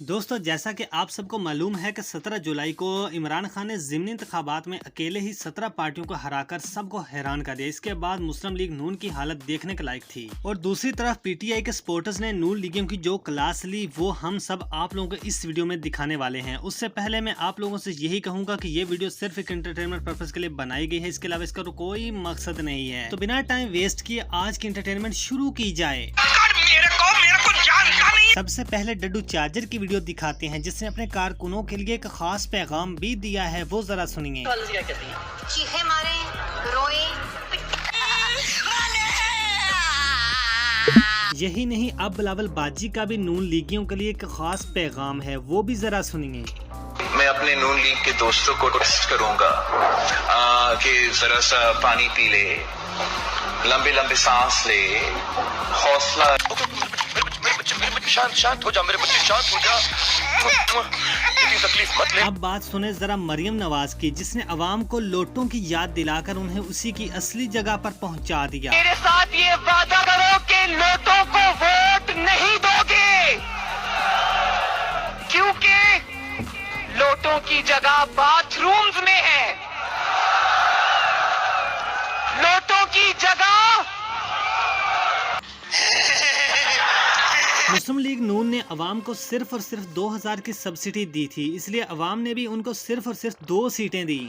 दोस्तों, जैसा कि आप सबको मालूम है कि 17 जुलाई को इमरान खान ने ज़िमनी इंतबात में अकेले ही 17 पार्टियों को हराकर सबको हैरान कर दिया। इसके बाद मुस्लिम लीग नून की हालत देखने के लायक थी। और दूसरी तरफ़ पीटीआई के सपोर्टर्स ने नून लीगियों की जो क्लास ली, वो हम सब आप लोगों को इस वीडियो में दिखाने वाले हैं। उससे पहले मैं आप लोगों से यही कहूँगा की ये वीडियो सिर्फ़ एक इंटरटेनमेंट पर्पज के लिए बनाई गई है। इसके अलावा इसका कोई मकसद नहीं है। तो बिना टाइम वेस्ट किए आज की इंटरटेनमेंट शुरू की जाए। सबसे पहले डड्डू चार्जर की वीडियो दिखाते हैं जिसने अपने कारकुनों के लिए एक खास पैगाम भी दिया है वो जरा सुनिए। चीखे मारे रोए। यही नहीं अब बिलावल बाजी का भी नून लीगियों के लिए एक खास पैगाम है वो भी जरा सुनिए। मैं अपने नून लीग के दोस्तों को रिक्वेस्ट करूँगा। आ, कि जरा सा पानी पी ले लंबे लंबे सांस ले हौसला शांत शांत हो जा मेरे बच्चे शांत हो जा। इतनी तकलीफ़ मत ले। अब बात सुने जरा मरियम नवाज़ की जिसने अवाम को लोटों की याद दिलाकर उन्हें उसी की असली जगह पर पहुँचा दिया। मेरे साथ ये वादा करो कि लोगों को वोट नहीं दोगे। क्योंकि लोटों की जगह बाथरूम्स में है लोटों की जगह मुस्लिम लीग नून ने अवाम को सिर्फ़ और सिर्फ़ 2000 की सब्सिडी दी थी इसलिए अवाम ने भी उनको सिर्फ़ और सिर्फ़ दो सीटें दी।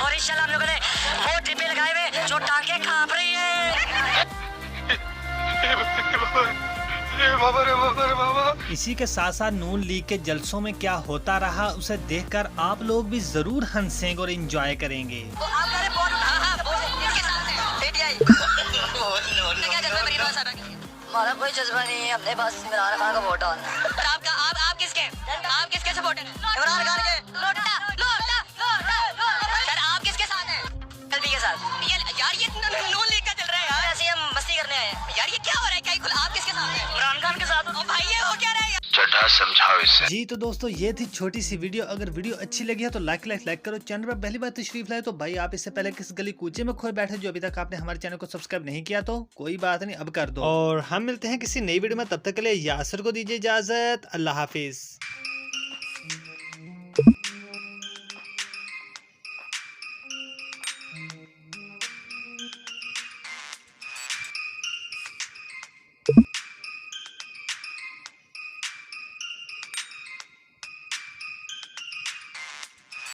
और इंशाल्लाह हम लोगों ने वो टिप्पे लगाए हुए जो टांगे काँप रही। है इसी के साथ साथ नून लीग के जलसों में क्या होता रहा उसे देखकर आप लोग भी ज़रूर हंसेंगे और इंजॉय करेंगे। रहे वोट हाँ हाँ हमारा कोई जज्बा नहीं है हमने बस इमरान खान का वोट डालना आपका आप आप किसके? आप किसके सपोर्टर हैं? इमरान खान के। लोटा लोटा लोटा सर आप किसके साथ हैं? के साथ। यार यार ये नून लीग आए हैं। यार ये क्या हो रहा है? क्या आप किसके साथ हैं? इमरान खान के साथ। ओ भाई ये हो क्या रहा है? समझाओ इसे। जी तो दोस्तों ये थी छोटी सी वीडियो। अगर वीडियो अच्छी लगी है तो लाइक लाइक लाइक करो। चैनल पर पहली बार तशरीफ़ लाए तो भाई आप इससे पहले किस गली कूचे में खोए बैठे जो अभी तक आपने हमारे चैनल को सब्सक्राइब नहीं किया तो कोई बात नहीं अब कर दो। और हम मिलते हैं किसी नई वीडियो में तब तक के लिए यासर को दीजिए इजाज़त। अल्लाह हाफिज।